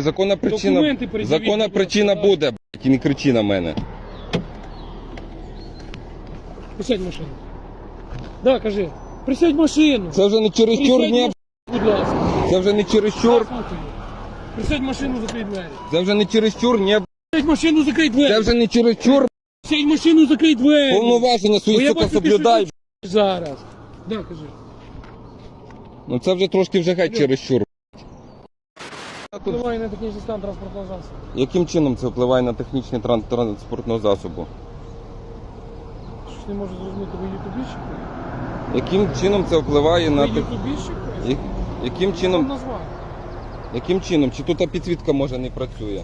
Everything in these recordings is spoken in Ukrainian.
Законна причина, Документи пред'явіть, законна будь причина буде, блядь, і не кричи на мене. Присядь в машину. Да, кажи. Присядь в машину. Це вже не чересчур, Присядь в ні, машину, будь ласка. це вже не чересчур, Слухаю. Присядь в машину, закрий двері. це вже не чересчур, ні, Присядь в машину, закрий двері. це вже не чересчур, Сядь в машину, закрий двері. повноваження Бо свої, я сука, бачу, ти соблюдай. щось Зараз. Да, кажи. Ну це вже трошки вже геть чересчур. Впливає на технічний стан транспортного засобу. Яким чином це впливає на технічний тран- транспортного засобу? Щось не можу зрозуміти, ви ютубіщик? Яким чином це впливає Ви на тех- ютубіщик? Я- яким чином, назвати? яким чином? Чи тут підсвітка може не працює?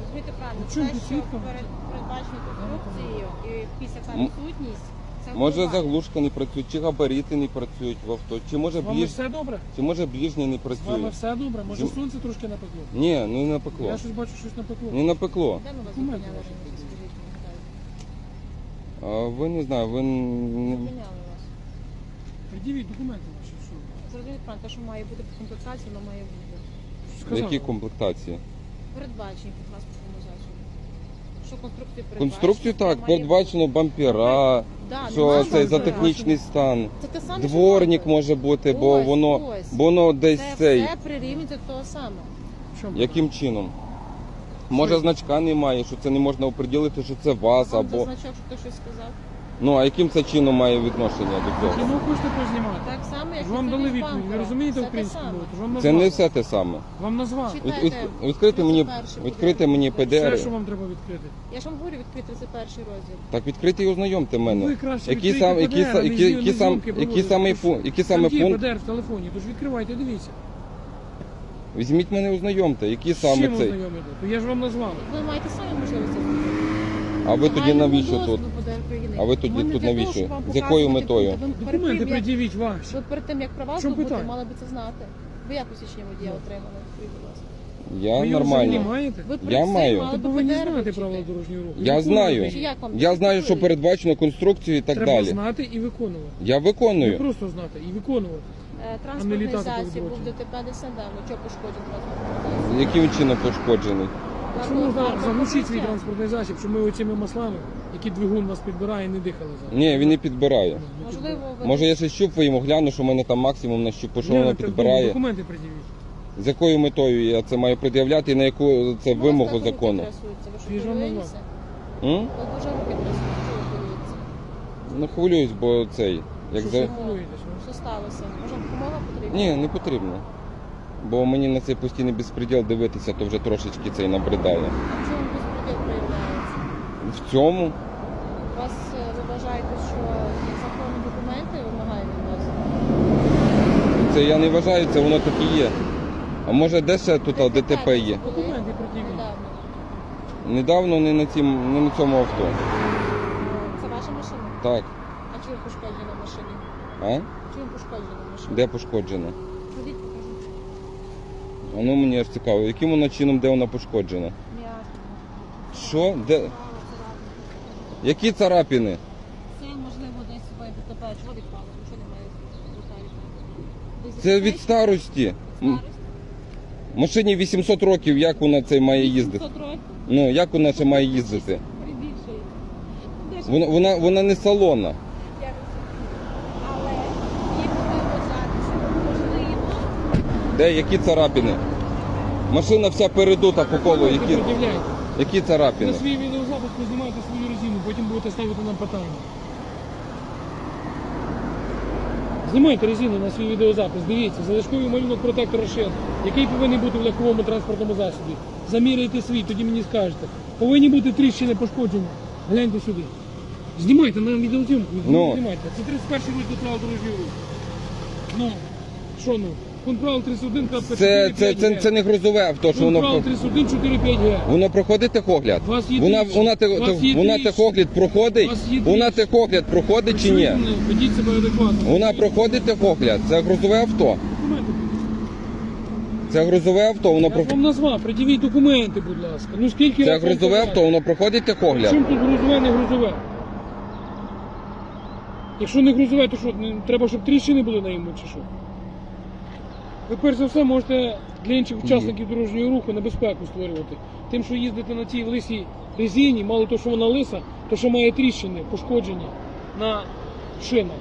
Розумієте правильно, Ну, те, що підсвітка? перед передбаченою конструкцією і після та М- відсутність, Може заглушка не працює, чи габарити не працюють в авто, чи може З вами ближ... все добре? чи може ближнє не З вами працює? все добре? Може Зі- сонце трошки напекло? Ні, ну не напекло. Я щось бачу, щось напекло. Не напекло. Де ми вас Документи зупиняли ваші. скажіть мені, будь? А ви не знаю, ви не... Зупиняли вас. Придивіть документи ваші. Що? Зрозумієте правильно, те, що має бути по комплектації, воно має бути. Сказали. які комплектації? Передбачені по транспортному засобу. Що конструкцію передбачено. Конструкцію так, має передбачено бампера, Да, що нема це за бампера. технічний стан. Це те саме, що Дворник бампер. може бути, бо Ось, воно, ось. бо воно десь Це цей. все прирівнюється до того самого. Яким чином? Може значка немає, що це не можна оприділити, що це вас Вам або. значок, що хтось щось сказав. Ну а яким це чином має відношення до цього? Кіно хочете познімати? Так само, як Ж вам дали відповідь. Ви розумієте українську мову? Тож вам Це назвали. не все те саме. Вам назвали. Від, від, відкрити мені 31-й відкрити мені Все, ПДР. що вам треба відкрити. Я ж вам говорю, відкрити 31 розділ. Так відкрити і ознайомте мене. Ви краще Які відкрийте сам, які, ПДР, са- які, які, сам, зйомки які проводите. саме пункт, які саме Там є пункт? ПДР в телефоні, тож відкривайте, дивіться. Візьміть мене ознайомте, які З саме чим цей. ознайомити? То я ж вам назвав. Ви маєте самі можливість це зробити. А ви тоді Загальному навіщо доступу А ви тоді Ми не тут для того, навіщо? щоб вам З якою показувати метою? пункти. Ви перед Документи тим, як- пред'явіть ваші. Ви перед тим, як права В чому питання? мали би це знати. Ви як посвідчення водія отримали? Скажіть, будь ласка. Я Ви його взагалі нормально. маєте? Ви перед Я цим маю. мали Ви би повинні ПДР знати правила дорожнього руху. Я знаю. Чи як вам Я знаю, що передбачено конструкцію і так Треба далі. знати і виконувати. Я Не виконую. просто знати і виконувати. Е, Транспортний літати по засіб був дорозі. ДТП десь недавно. Чого пошкоджений транспортний засіб? Яким чином пошкоджений? Якщо можна свій транспортний засіб, щоб ми оцими маслами, які двигун вас підбирає, не дихали зараз. Ні, він не підбирає. Можливо, ви... Може я ще щупу йому гляну, що в мене там максимум на щупу, що Ні, воно так, підбирає. Документи пред'явіть. З якою метою я це маю пред'являти і на яку це Ну, вимогу закону? Ви що, хвилюєтеся? Ви дуже руки трясуться. Чого ви хвилюєтеся? Ну хвилююсь, бо цей. Як Що за... Що сталося? Може, допомога потрібна? Ні, не потрібно. Бо мені на цей постійний безпреділ дивитися, то вже трошечки цей набридає. А в чому безпреділ проявляється? В цьому вас е, ви вважаєте, що законні документи вимагає від вас? це я не вважаю, це воно так і є. А може де ще тут а, ДТП є? Документи пред'явіть. Недавно. Недавно не на, цім, не на цьому авто. Е, Це ваша машина? Так. А чим пошкоджена машина? А? Чим пошкоджена машина? Де покажу. А ну мені аж цікаво, яким вона чином, де вона пошкоджена? М'ясо. Що? Де? Права, царапина. Які царапини? Це можливо десь ви ДТП. Чого відпало? Нічого немає. Десь Це від старості. М, Старості? Машині 800 років, як вона це має їздити? 800 років? Ну, як вона ще має їздити? Прибільшує. Де ж Вона, вона, вона не салонна. Я розумію. Але їм можна вважати, що можливо Де, які царапини? Машина вся передута по колу. Які, які царапини? На свій відеозапис познімайте свою резину, потім будете ставити нам питання. Знімайте резину на свій відеозапис, дивіться, залишковий малюнок протектора шин, який повинен бути в легковому транспортному засобі. Заміряйте свій, тоді мені скажете. Повинні бути тріщини пошкоджені. Гляньте сюди. Знімайте на відеозйомку. Ну. Знімайте. Це 31 розділ правил дорожнього руху. Ну, що ну? Пункт правил 31 крапка Це, це, це, це не грузове авто, що воно, правил про- 31 4 5 Г. воно проходить техогляд? У вас є Вона, тріщини. вона, те- У вас є вона техогляд проходить? У вас є Вона тріщини. техогляд проходить чи ні? Ведіть себе адекватно. Вона проходить техогляд. Це грузове авто. Документи. Це грузове авто, воно Я про... ж вам назвав, придивіть документи, будь ласка. Ну скільки Це раз вам грузове казати? авто, воно проходить техогляд. Чим тут грузове, не грузове? Якщо не грузове, то що, не- треба, щоб тріщини були на йому чи що? Ви перш за все можете для інших учасників дорожнього руху небезпеку створювати. Тим, що їздите на цій лисій резині, мало того, що вона лиса, то що має тріщини, пошкодження на шинах.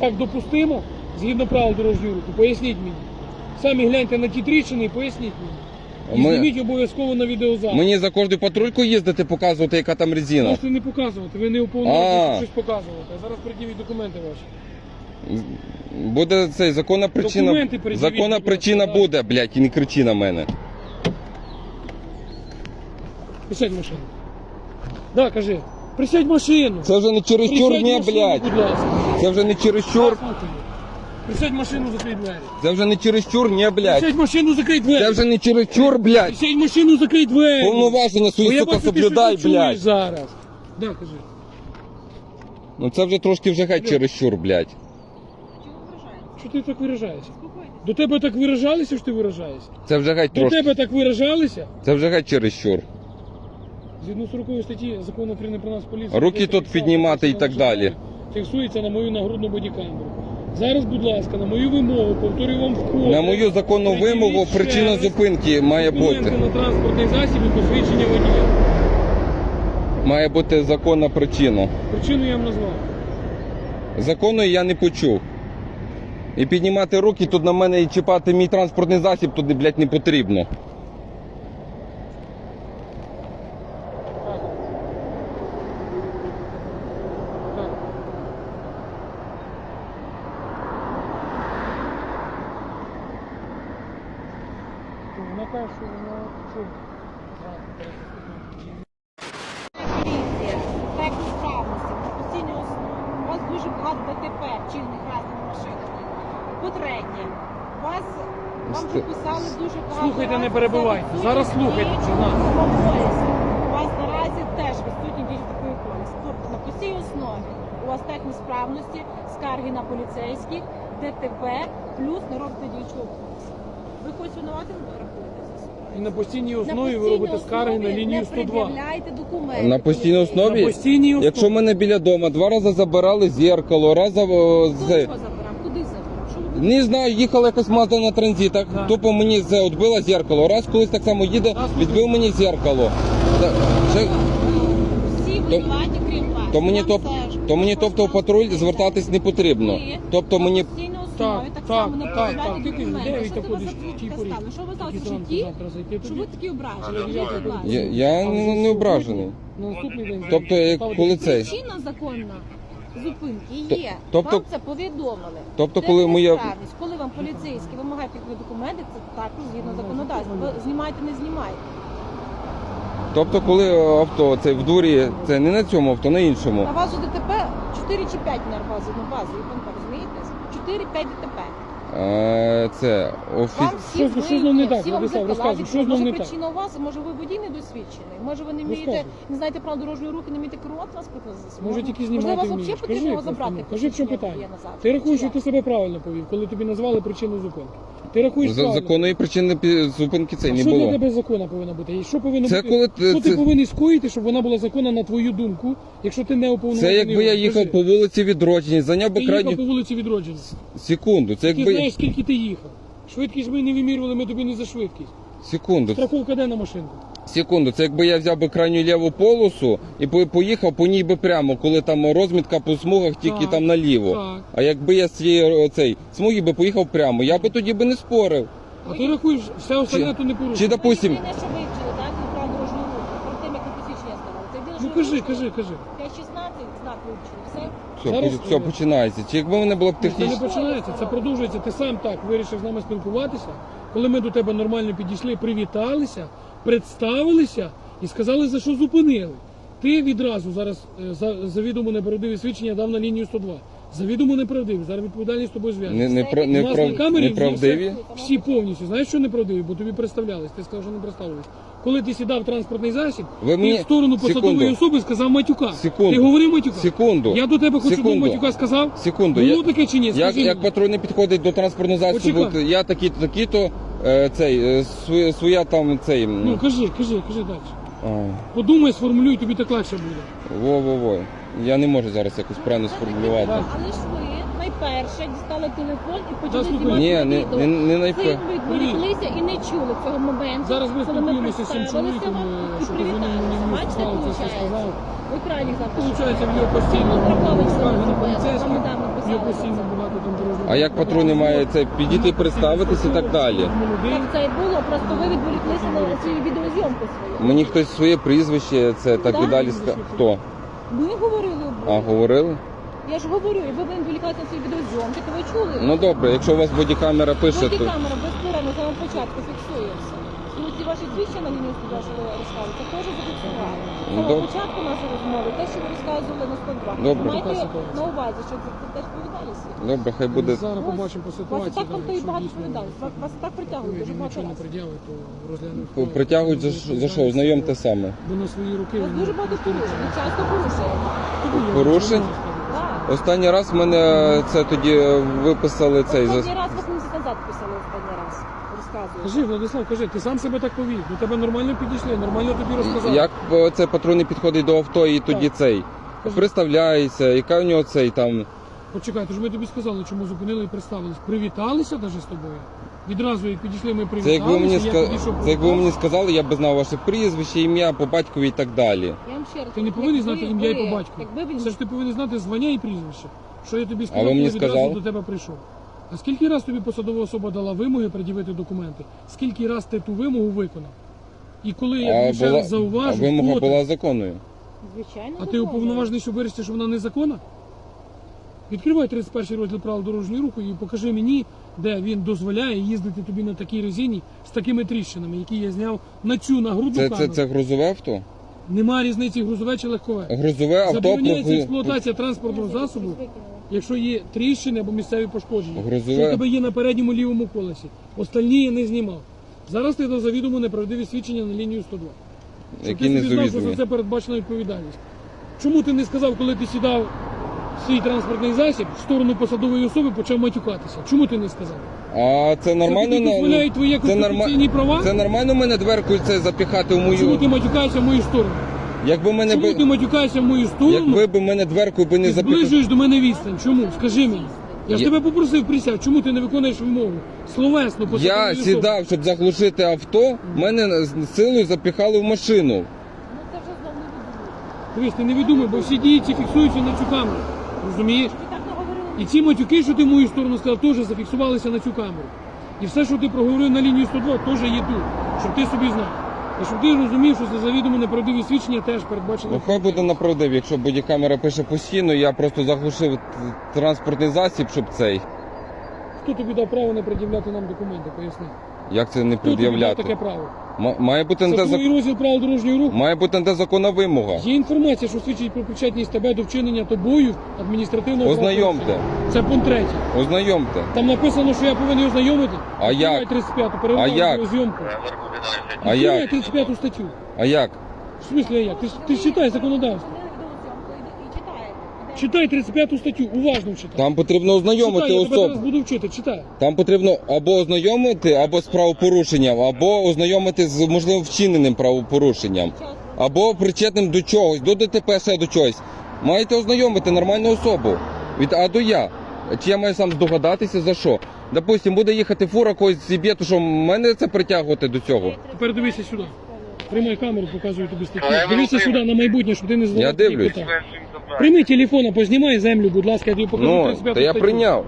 Так допустимо, згідно правил дорожнього руху. Поясніть мені. Самі гляньте на ті тріщини і поясніть мені. І Ми- зніміть обов'язково на відеозапис. Мені за кожну патрульку їздити, показувати, яка там резина. Можете не показувати, ви не уповноважені А. щось показувати. А зараз приділіть документи ваші. Буде цей законна причина. Документи передивіть, Законна будь причина буде, блядь, і не кричи на мене. Присядь в машину. Да, кажи. Присядь в машину. Це вже не чересчур, Присядь в ні, машину, блядь. ласка. Це вже не чересчур. Так. Присядь в машину, закрий двері. Це вже не чересчур, ні, блядь. Присядь в машину, закрий двері. Це вже не чересчур, блядь. Присядь в машину, закрий двері. Повноваження Бо свої, я сука, бачу, ти соблюдай, не чуєш блядь. зараз. Да, кажи. Ну це вже трошки вже геть чересчур, блядь. Що ти так виражаєшся? До тебе так виражалися, що ти виражаєшся? Це вже геть До трошки. тебе так виражалися? Це вже геть чересчур. Згідно 40 статті закону України про нас поліцію. Руки тут піднімати і так далі. Фіксується на мою нагрудну бодікамеру. Зараз, будь ласка, на мою вимогу, повторюю вам вкотре. На мою законну приділіть вимогу ще причина раз зупинки має документи бути. на транспортний засіб і посвідчення водія. Має бути законна причина. Причину я вам назвав. Законної я не почув. І піднімати руки тут на мене і чіпати мій транспортний засіб туди, блядь, не потрібно. Так. Так. То Вона каже, що вона що? Поліція, так справності, на постійній основі. У вас дуже багато ДТП, вчинених разними машинами. По-третє, вас вам вже писали дуже багато. Слухайте, не разів перебивайте. Зараз слухайте. У вас наразі теж відсутні дії такої полісу. Тобто на постійній основі у вас техносправності, скарги на поліцейських, ДТП, плюс не робите діючого полісу. Ви хоч винуватим рахуєтеся? І на постійній основі ви робите скарги на лінію не 102. пред'являйте документи. На постійній основі? На постійній основі. Якщо мене біля дома два рази забирали зеркало, раз за- Хто його забирав? Куди забирав? Що ви Не знаю, їхала якась мазда на транзитах, Да. тупо мені це відбило зеркало. Раз колись так само їде, відбив мені зеркало. Та- ще- Всі винуваті, крім вас. То мені, топ, то мені тобто в патруль звертатись не потрібно. Тобто мені Так, так, так, само не так, так. Де Що це ходиш в тій порі? Що ви в зранку житті? завтра зайти Що ви такі ображені? Скажіть, будь ласка. я, я не, не ображений. На наступний день. Тобто, як коли це- Причина законна зупинки є. тобто- Вам це повідомили. тобто, Це коли моя- несправність. Коли вам поліцейські вимагають такі документи, це також згідно законодавства. Ви знімаєте, не знімаєте. Тобто, коли авто це в дворі, це не на цьому авто, на іншому. На вас же ДТП 4 чи 5 на базі, на базі, ви розумієте? 4-5 ДТП. Е, це офіс. Вам всі Що- що з ним не так? всі вам Владислав, розказуй, що знов Може не так? причина у вас, може ви водій недосвідчений, може ви не вмієте, Розказуй. не знаєте правил дорожнього руху, не вмієте керувати транспортним засобом. Може тільки знімати Можливо, вас вмієш. взагалі потрібно його просто, забрати. ну, Кажи, в чому питання? Ти рахуєш, що ти себе правильно повів, коли тобі назвали причину зупинки. Ти рахуєш За правильно. законної причини пі- зупинки це не що для було. тебе закона повинна бути? І що повинно Це бути? коли ти- що ти це- повинен скоїти, щоб вона була законна на твою думку, якщо ти не уповноважений? Це якби я орган? їхав Кажи. по вулиці відродження, зайняв Ти би їхав по вулиці відродження. секунду. Це Ти якби знаєш, скільки ти їхав. Швидкість ми не вимірювали, ми тобі не за швидкість. секунду. Страховка де на машинку? Секунду, це якби я взяв би крайню ліву полосу і по- поїхав по ній би прямо, коли там розмітка по смугах тільки Так, там наліво. так. А якби я з цієї цей смуги би поїхав прямо, я би тоді би не спорив. А ти рахуєш, все остальне то не Чи порушує. допустим, єдине, що вивчили, так, і правил дорожнього руху, перед тим, як ви посвідчення здавали. Це єдине, Ну що кажи, ви кажи, вивчили. кажи. 5-16 знак вивчили, все? все, Зараз- все починається. Чи якби мене було б Це не технічно. починається, це продовжується. Ти сам так вирішив з нами спілкуватися. Коли ми до тебе нормально підійшли, привіталися, представилися і сказали, за що зупинили. Ти відразу зараз е, за завідомо неправдиві свідчення дав на лінію 102. Завідомо неправдиві. Зараз відповідальність з тобою зв'язана. Не, не, про- не, У нас прав- камері неправдиві. всі- повністю. Знаєш, що неправдиві? Бо тобі представлялись. Ти сказав, що не представились. Коли ти сідав в транспортний засіб, Ви мені- в сторону посадової Секунду. особи сказав матюка. Секунду. Ти говорив матюка? Секунду. Я до тебе хоч одного Секунду. матюка сказав? Секунду. Було Я- таке чи ні? Як, Скажи як мені. патрульний підходить до транспортного засобу, Почекай. я такий-то, такий-то, е, цей, е, своя, своя там, цей, Ну кажи, кажи, кажи далі. Подумай, сформулюй, тобі так легше буде. во-во-во. Я не можу зараз якось правильно сформулювати. Але ж ви по-перше, дістали телефон і почали Заслухай. знімати Ні, не, відео. не, не Цим найпе. ви відволіклися і не чули цього моменту. Зараз ми коли ми спілкуємося з цим представилися чоловіком, вам е, і щоб вони привіталися. Бачите, сказали, це все виходить? Ви крайніх завтра. Получається, в нього постійно Страховий скарги на зробили. поліцейських, Вам недавно в нього писали постійно багато там дорожнього. А як патрульний має це підійти, представитися і так далі? Так це і було, просто ви відволіклися на свою відеозйомку свою. Мені хтось своє прізвище, це так і далі ска- Хто? Ми говорили А, обоє. говорили? Я ж говорю, і ви б відволіклися на свої відеозйомки, то ви чули. Ну добре, якщо у вас бодікамера пише, то камера безперервно з самого початку фіксує все. І ці ваші свідчення на сюди, що ви розказуєте, це теж зафіксували. З Ну, самого добре. початку нашої розмови, те, що ви розказували на 102. Добре. Майте на увазі, що це, це теж відповідальність. добре, хай буде. Зараз побачимо по Вас і ситуації. так там то і багато відповідальність. Вас, вас і так притягують дуже Він багато нічого не разів. то розглянемо. Притягують за, ш- за що? Знайомте саме. Бо на свої руки. Вас він дуже багато порушень, ви часто порушуєте. Порушень? нічого не скажу. Так. Останній раз мене це тоді виписали цей за. Останній раз вас місяць назад писали останній раз. Розказую. Кажи, Владислав, кажи, ти сам себе так повів. До тебе нормально підійшли, нормально тобі розказали. Як е, це патрульний підходить до авто і тоді Так. цей представляється, яка у нього цей там. Почекай, то ж ми тобі сказали, чому зупинили і представились. Привіталися навіть з тобою. Відразу як підійшли, ми Це якби мені я ска... підійшов, це якби ви мені сказали, я б знав ваше прізвище, ім'я по батькові і так далі. Я вам ще раз Ти не кажу, повинен якби знати ім'я і ви- по батьку. Якби він Все ж ти повинен знати звання і прізвище. Що я тобі сказав, ви мені коли відразу сказали? до тебе прийшов. А скільки раз тобі посадова особа дала вимоги пред'явити документи? Скільки раз ти ту вимогу виконав? І коли я тобі ще була... раз а зауважу, вимога хто ти? була законною. Звичайно. А ти законно. уповноважений, щоб вирішити, що вона незаконна? Відкривай 31 розділ правил дорожнього руху і покажи мені, де він дозволяє їздити тобі на такій резині з такими тріщинами, які я зняв на цю нагрудну Це, камеру. це, це грузове авто? Немає різниці грузове чи легкове. Грузове авто Забороняється про експлуатація транспортного засобу, якщо є тріщини або місцеві пошкодження. Грузове. Що в тебе є на передньому лівому колесі. Остальні я не знімав. Зараз ти дав завідомо неправдиві свідчення на лінію 102. Щоб які ти не собі знав, що за це передбачена відповідальність. Чому ти не сказав, коли ти сідав свій транспортний засіб в сторону посадової особи, почав матюкатися? Чому ти не сказав? А це нормально тобі на- дозволяють твої це, конституційні права? це нормально мене дверкою це запіхати в Чому ти мою. матюкаєшся в мою сторону? Якби мене Чому ти би матюкаєшся в мою сторону? якби б мене дверкою би не Ти запіхали. зближуєш до мене відстань. Чому? Скажи мені. Я ж Я- тебе попросив присяг, чому ти не виконуєш вимогу? Словесно, посадової Я особи. сідав, щоб заглушити авто, мене з силою запіхали в машину. Ну це вже знову не буде. Дивись, ти не відумай, бо всі дії ці фіксуються на цю камеру. Розумієш? І ці матюки, що ти в мою сторону сказав, теж зафіксувалися на цю камеру. І все, що ти проговорив на лінію 102, теж є тут. Щоб ти собі знав. І щоб ти розумів, що це завідомо неправдиві свідчення теж передбачено. Ну хай буде направдив, якщо бодікамера пише постійно, я просто заглушив транспортний засіб, щоб цей. Хто тобі дав право не пред'являти нам документи? Поясни. Як це не Хто тобі дав пред'являти? таке право? Ма- Має бути на Це те зак... розділ правил дорожнього руху. має бути на те законна вимога. Є інформація, що свідчить про причетність тебе до вчинення тобою адміністративного Ознайомте. правопорушення. Це пункт третій. Ознайомте. Там написано, що я повинен ознайомити. А як? 35 А перевіряю як? зйомку. А як? 35 статтю. А як? В смислі, а як? Ти, ж- ти ж читай законодавство. Ви відеозйомку і- і читаєте. Де? Читай 35 статтю, уважно читай. Там потрібно ознайомити читай, я тебе зараз особу. буду вчити, читай. Там потрібно або ознайомити, або з правопорушенням, або ознайомити з можливо вчиненим правопорушенням, або причетним до чогось, до ДТП ще до чогось. Маєте ознайомити нормальну особу. Від А до Я. Чи я маю сам здогадатися за що? Допустим, буде їхати фура когось зіб'є, то що мене це притягувати до цього? Тепер дивися сюди. Тримай камеру, показую тобі статтю. Дивися сюди на майбутнє, щоб ти не задавав Я дивлюсь. Прийми телефон, познімай землю, будь ласка, я тобі покажу Ну, 35 та я статтю. прийняв.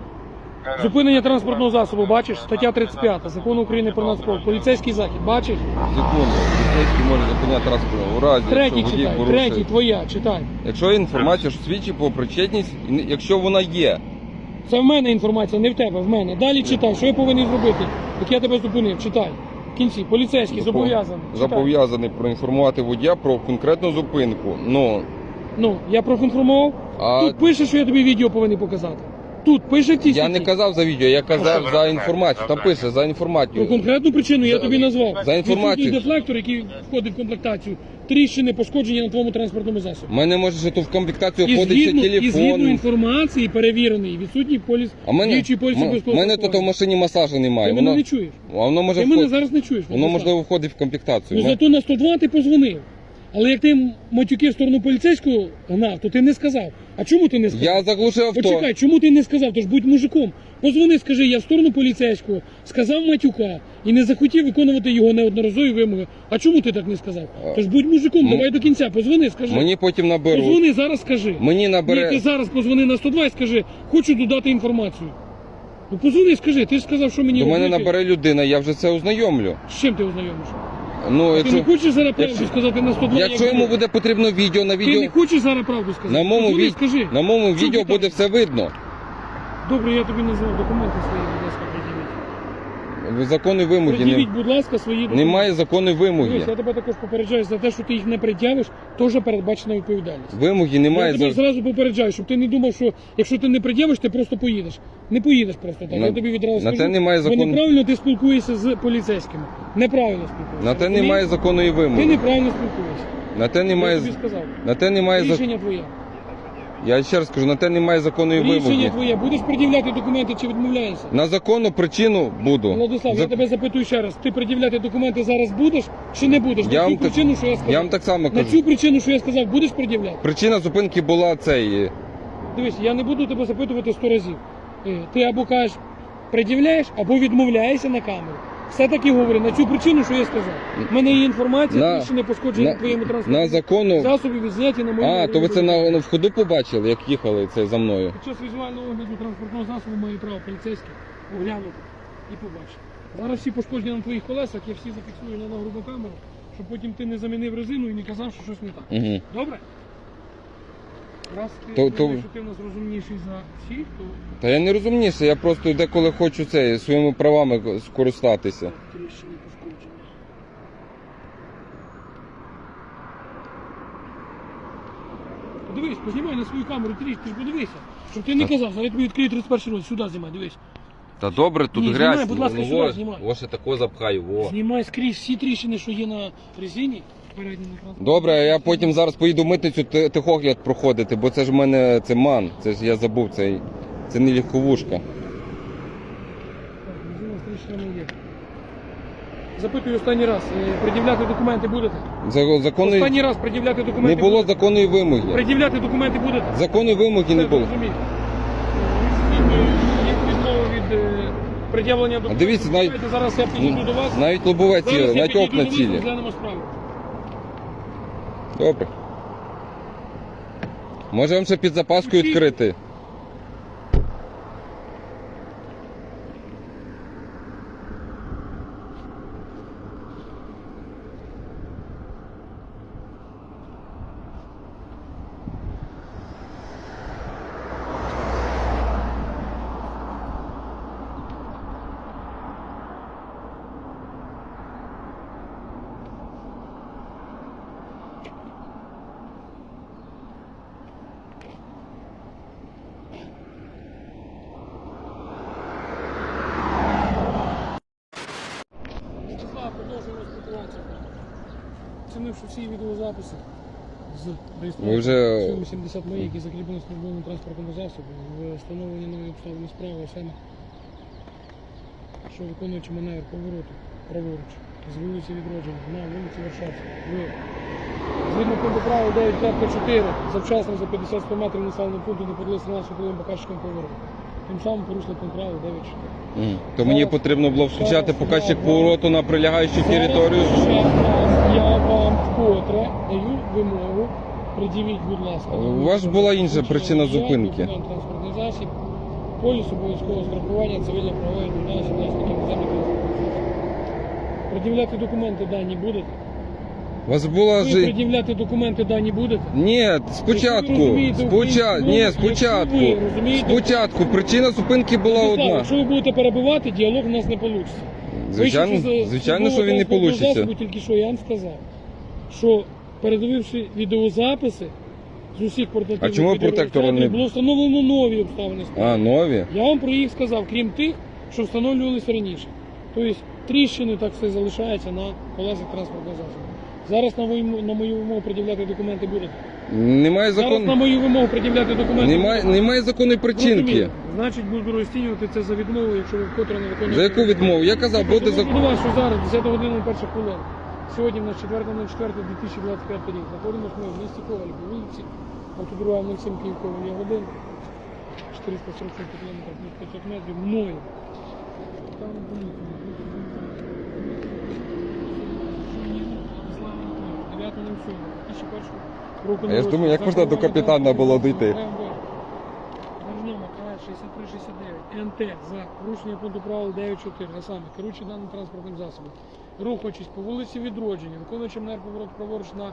Зупинення транспортного засобу, бачиш? Стаття 35 Закону України про нацпров. Поліцейський захід, бачиш? Секунду. Поліцейський може зупиняти транспорт у разі, Третій якщо водій читай, порушує. третій, твоя, читай. Якщо є інформація, що свідчить про причетність, і не- якщо вона є, Це в мене інформація, не в тебе, в мене. Далі читай, що я повинен зробити, як я тебе зупинив, читай. В кінці, поліцейський, зобов'язаний. Читай. зобов'язаний проінформувати водія про конкретну зупинку. Ну, Ну, я проінформував. а Тут пише, що я тобі відео повинен показати. Тут пише цій я не казав за відео, я казав за інформацію. Там пише за Про інформацію. конкретну причину я За- тобі назвав. за інформацію. Відсутній дефлектор, який входить в комплектацію, тріщини, пошкодження на твоєму транспортному засобі. У мене може ще то в комплектацію І входить ще згідно, і згідно телефон. інформації перевірений, відсутній поліс, А мене, діючий поліс м- обов'язкового мене тут в страхування. машині масажу Ти немає. мене Воно, не чуєш. а воно може Ти мене вход- зараз не чуєш. воно Владислав. можливо входить в комплектацію. Ну Ну, зато на 102 ти позвонив. Але як ти матюки в сторону поліцейського гнав, то ти не сказав, А чому ти не сказав? Я заглушив авто. Почекай, чому ти не сказав? Тож будь мужиком. Позвони, скажи, я в сторону поліцейського, сказав матюка і не захотів виконувати його неодноразові вимоги. А чому ти так не сказав? Тож будь мужиком, М- давай до кінця, позвони, скажи. Мені потім наберуть. Позвони зараз, скажи. Мені Ні, набере. ти зараз позвони на 102 і скажи, хочу додати інформацію. Ну позвони, скажи, ти ж сказав, що мені До мене робити. набере людина, я вже це ознайомлю. З чим ти ознайомиш? Ну, Ти не якщо, хочеш зараз правду якщо- сказати на 102? якщо як йому було? буде потрібно відео на Ти не відео, хочеш зараз правду сказати? на моєму, Позвони, від... скажи. на моєму Чому відео ти буде все видно. Добре, я тобі назвав документи свої, будь ласка, Законної вимоги Пред'явіть, не... будь ласка, свої документи. немає законної вимоги. Дивись, я тебе також попереджаю за те, що ти їх не пред'явиш, теж передбачена відповідальність. Вимоги немає. Я тебе за- зразу попереджаю, щоб ти не думав, що якщо ти не пред'явиш, ти просто поїдеш. Не поїдеш просто так. На- я тобі відразу на скажу, те немає бо неправильно ти спілкуєшся з поліцейськими. Неправильно спілкуєшся. На те розумієш? немає законної Ти вимоги. неправильно спілкуєшся. На те Я немає. тобі сказав. На те немає зак- Рішення твоє. Я ще раз кажу, на те немає законної Рішення вимоги. твоє. Будеш пред'являти документи чи відмовляєшся? На законну причину буду. Владислав, За- я тебе запитую ще раз. Ти пред'являти документи зараз будеш чи не будеш? Я на вам цю так- причину, що я сказав. Я вам так само На кажу. цю причину, що я сказав, будеш пред'являти? Причина зупинки була цей. е, Дивись, я не буду тебе запитувати сто разів. Е, Ти або кажеш, пред'являєш, або відмовляєшся на камеру. Все таки говори на цю причину, що я сказав. У мене є інформація, На- більше не пошкодження На, твоєму на транспорту. законну. Засобі відзняті на моєму. А, то ви це на, на входу побачили, як їхали це за мною. Під час візуального огляду транспортного засобу має право поліцейський оглянути і побачити. Зараз всі пошкодження на твоїх колесах, я всі зафіксую на нагрубу камеру, щоб потім ти не замінив резину і не казав, що щось не так. Угу. Добре? Раз ти То- то- думаєш, що ти в нас розумніший за всіх, то Та я не розумніше, я просто деколи хочу це своїми правами скористатися. пошкодження. Подивись, познімай на свою камеру тріш, ти ж подивися. Щоб ти не Так. казав, зараз я тобі відкрию 31 розділ, сюди знімай, дивись. Та добре, тут Ні, грязь. знімай, будь ласка, ну, сюди знімай. во ще тако запхаю, во. Знімай скрізь всі тріщини, що є на резині. Передній на. Добре, я потім зараз поїду в митницю ти- техогляд проходити, бо це ж в мене це ман. Це ж я забув, це, це не легковушка. Є. Запитую останній раз, е, пред'являти документи будете? За- Законної Останній раз пред'являти документи не було будете? законної вимоги. Пред'являти документи будете? Законної вимоги не Все, було. Е, від- Відмову від е, пред'явлення документів. дивіться, навіть- Зараз я підійду до вас. Навіть лобове Зараз ціле, я навіть підійду окна до вас, цілі. розглянемо справу. Добре. Може вам ще під запаску відкрити? Вячеслав, продовжуємо спілкуватися. Оцінивши всі відеозаписи з реєстрації вже- 70 мої, які закріплені в службовому транспортному засобі, в встановлені нові обставини справи, а саме, що виконуючи маневр повороту праворуч з вулиці Відродження на вулиці Варшавській, ви згідно пункту правил 9.4 завчасно за 50 метрів населеного пункту не подали сигнал світловим показчиком повороту. Тим самим порушили пункт правил 9.4. Мгм. То мені потрібно було включати показчик повороту на прилягаючу територію. Зараз ще раз я вам вкотре даю вимогу. Придивіть, будь ласка. У вас ж була інша причина зупинки. Транспортний засіб, поліс обов'язкового страхування, цивільно правової відповідальності власників транспортних. Пред'являти документи дані будете? У вас була Ви ж. пред'являти документи дані будете? Ні, спочатку. розумієте українську Ні, мову, спочатку. якщо ви розумієте Спочатку. Причина зупинки була одна. Якщо ви будете перебивати, діалог у нас не вийде. Звичайно, звичайно, що він не вийде. Тільки що я вам сказав, що передививши відеозаписи з усіх портативних А чому відеореєстраторів, не- було встановлено нові обставини. А, нові? Я вам про їх сказав, крім тих, що встановлювалися раніше. Тобто тріщини так все залишається на колесах транспортного засобу. Зараз на мою, на мою вимогу пред'являти документи будете. Немає Зараз на мою вимогу пред'являти документи Немає, будете. немає законної причинки. Зрозуміло. Значить, буду розцінювати це за відмову, якщо ви вкотре не виконуєте. За яку відмову? Я казав, буде Тому закон. вас, що зараз 10 година перша хвилина. Сьогодні в нас 4.04.2025 рік. Знаходимося ми в місті Коваль, по вулиці Автодорога 07 Київкова є годин. 446 км 500 метрів мною. Там поліція. 9 на 2001 року. А я ж думаю, як можна до капітана було дійти? Номер 6369 НТ за порушення пункту правил 9.4, а саме керуючи даним транспортним засобом, рухаючись по вулиці Відродження, виконуючи мене поворот праворуч на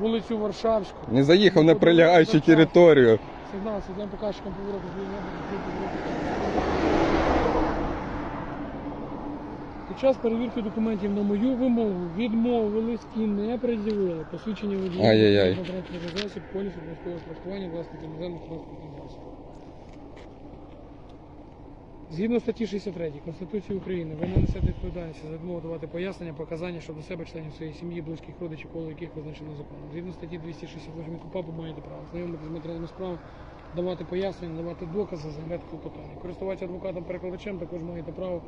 вулицю Варшавську. Не заїхав на прилягаючу територію. Сигнал одним показчиком повороту. Під час перевірки документів на мою вимогу відмовились і не пред'явили посвідчення водія Ай-яй-яй. транспортного засіб, поліс обов'язкового страхування власників іноземних транспортних засобів. Згідно статті 63 Конституції України, ви не несете відповідальність за відмову давати пояснення, показання щодо себе, членів своєї сім'ї, близьких родичів, коло яких визначено законом. Згідно статті 268 КУПАП ви маєте право знайомитися з матеріалами справи, давати пояснення, давати докази, заявляти клопотання. Користуватися адвокатом-перекладачем також маєте право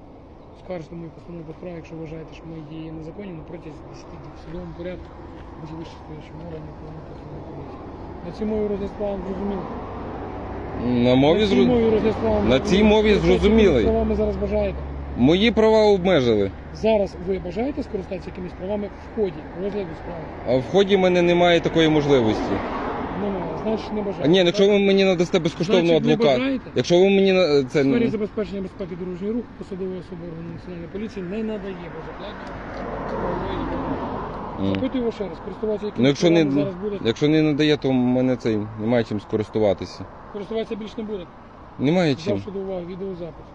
скаржити мою постанову по справі, якщо вважаєте, що мої дії незаконні, на протязі 10 днів. В судовому порядку вище стоячим органом повинні постанови поліції. На цій мові розгляд справи зрозуміло. На мові На цій зру... На цій мові Що зрозумілий. правами зараз бажаєте? Мої права обмежили. Зараз ви бажаєте скористатися якимись правами в ході розгляду справи? А в ході в мене немає такої можливості. Немає, значить не бажаєте. Ні, ну, якщо ви мені надасте Значить, не адвоката. бажаєте? Якщо ви мені на- В це сфері забезпечення безпеки дорожнього руху посадової особи органу національної поліції не надає безоплатної правової допомоги. М. Запитую вас ще раз, користуватися Ну, якщо не, правами зараз буде? якщо не надає, то в мене цей немає чим скористуватися. Користуватися більш не буде. Немає чим. Взявши до уваги відеозапис.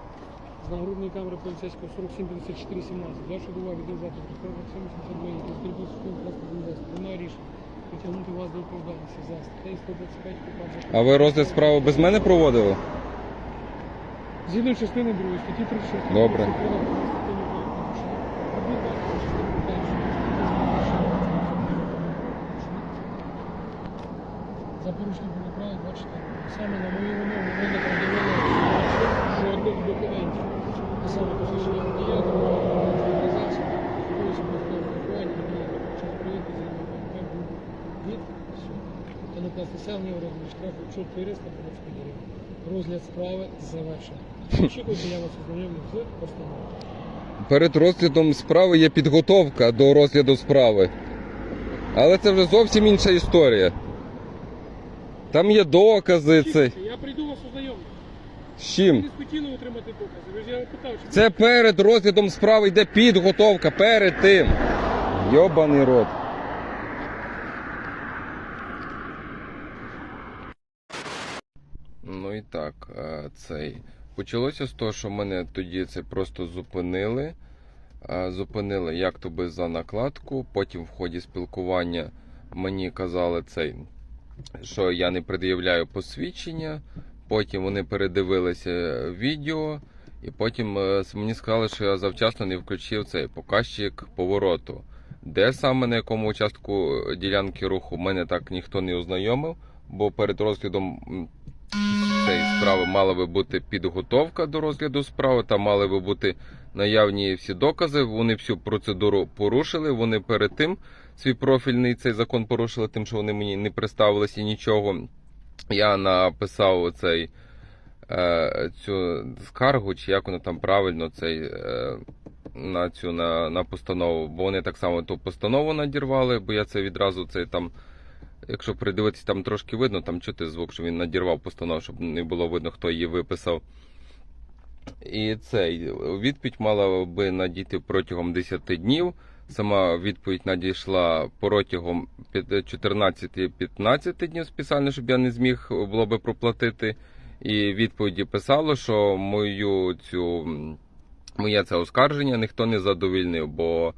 З нагрудної камери поліцейського 47 54 17. Взявши до уваги відеозапис з 47 82 який скріпив судом транспортним засобом. Приймаю рішення притягнути вас до відповідальності за статтею 125 КУПАП. А ви розгляд справи без мене проводили? Згідно частини 2 статті 36. Добре. За порушення було право 24. Саме на мою вимогу ви не пред'явили жодних документів. А саме посвідчення водія, якогось обласного страхування, час проїзду за ним від суду. Та накласти селення у розмірі штрафу 400 гривень. Розгляд справи завершено. Очікуйте, я вас ознайомлю з постановою. Перед розглядом справи є підготовка до розгляду справи. Але це вже зовсім інша історія. Там є докази. Це... Я прийду вас ознайомлю. З Ви чим? не спокійно отримати докази. Ви ж я питав, чи Це перед розглядом справи йде підготовка. Перед тим. Йобаний рот. Ну і так, е, цей. Почалося з того, що мене тоді це просто зупинили. Е, Зупинили як то би за накладку. Потім в ході спілкування мені казали цей, що я не пред'являю посвідчення. Потім вони передивилися відео, і потім е, мені сказали, що я завчасно не включив цей показчик повороту. Де саме на якому участку ділянки руху мене так ніхто не ознайомив, бо перед розглядом цієї справи мала би бути підготовка до розгляду справи, та мали би бути наявні всі докази. Вони всю процедуру порушили. Вони перед тим свій профільний цей закон порушили, тим, що вони мені не представилися нічого. Я написав цей е, цю скаргу, чи як воно там правильно цей. Е, на цю на, на постанову, бо вони так само ту постанову надірвали, бо я це відразу цей там, якщо придивитись, там трошки видно, там чути звук, що він надірвав постанову, щоб не було видно, хто її виписав. І цей відповідь мала би надійти протягом 10 днів. Сама відповідь надійшла протягом 14-15 днів спеціально, щоб я не зміг було би проплатити. І відповіді писало, що мою цю моє це оскарження ніхто не задовільнив, бо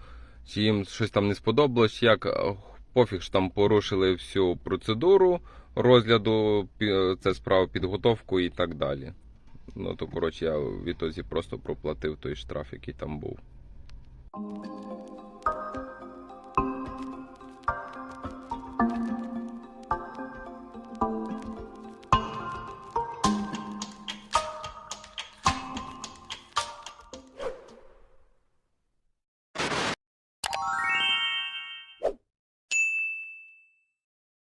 чи їм щось там не сподобалось, як е, пофіг що там порушили всю процедуру розгляду, це справа підготовку і так далі. Ну то коротше я в ітозі просто проплатив той штраф, який там був.